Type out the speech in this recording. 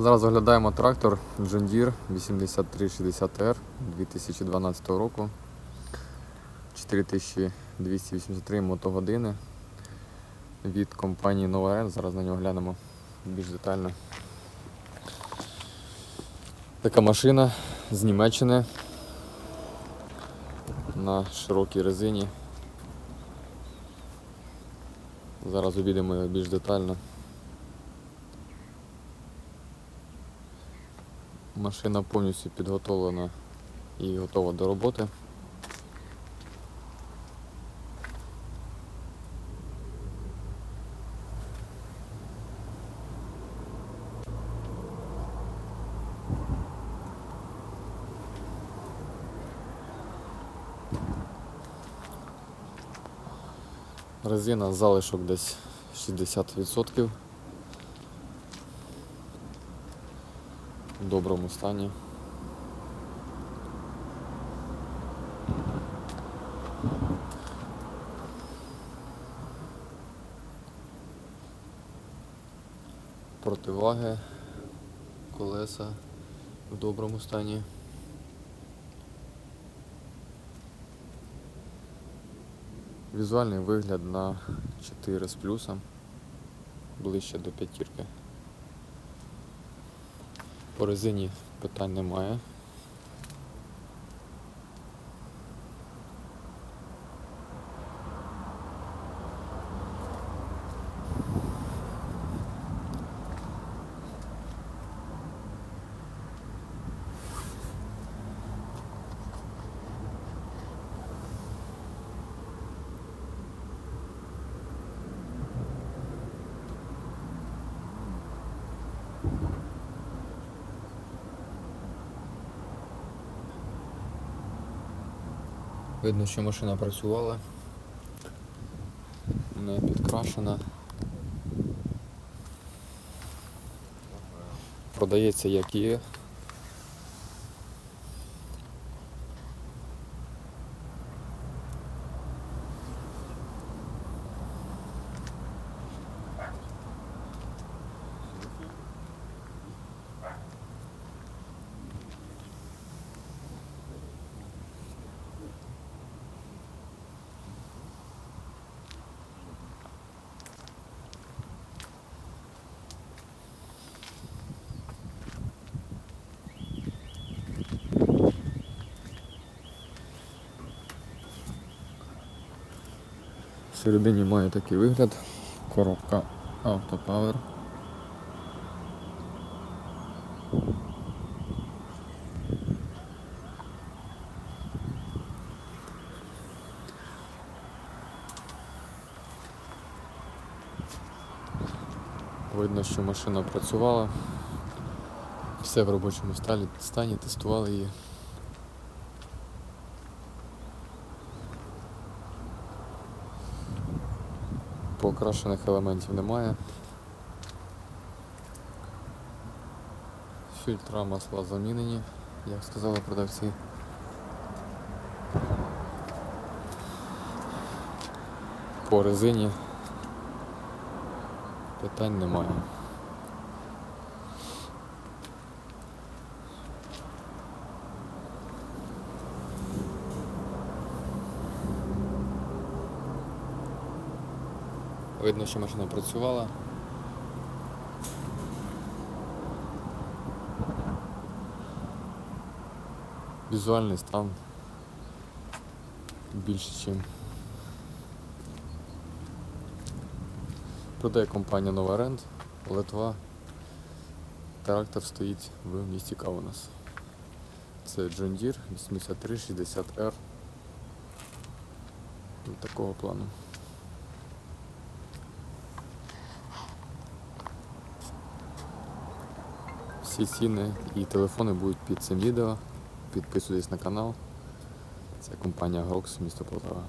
Зараз оглядаємо трактор John Deere 8360R 2012 року. 4283 мотогодини від компанії Nova N. Зараз на нього глянемо більш детально. Така машина з Німеччини на широкій резині. Зараз обійдемо його більш детально. Машина повністю підготовлена і готова до роботи. Резина залишок десь 60% в доброму стані. Противаги, колеса в доброму стані. Візуальний вигляд на 4 з плюсом, ближче до п'ятірки. По резині питань немає. Видно, що машина працювала, не підкрашена. Продається як є. Всередині має такий вигляд. Коробка Autopower. Видно, що машина працювала. Все в робочому стані тестували її. Покрашених елементів немає. Фільтра масла замінені, як сказали продавці. По резині питань немає. Видно, що машина працювала. Візуальний стан більше, ніж продає компанія Нова Ренд, Литва. Трактор стоїть в місті Каунас. Це John Deere 8360R. Такого плану. Всі ціни і телефони будуть під цим відео. Підписуйтесь на канал. Це компанія Grox, місто Полтава.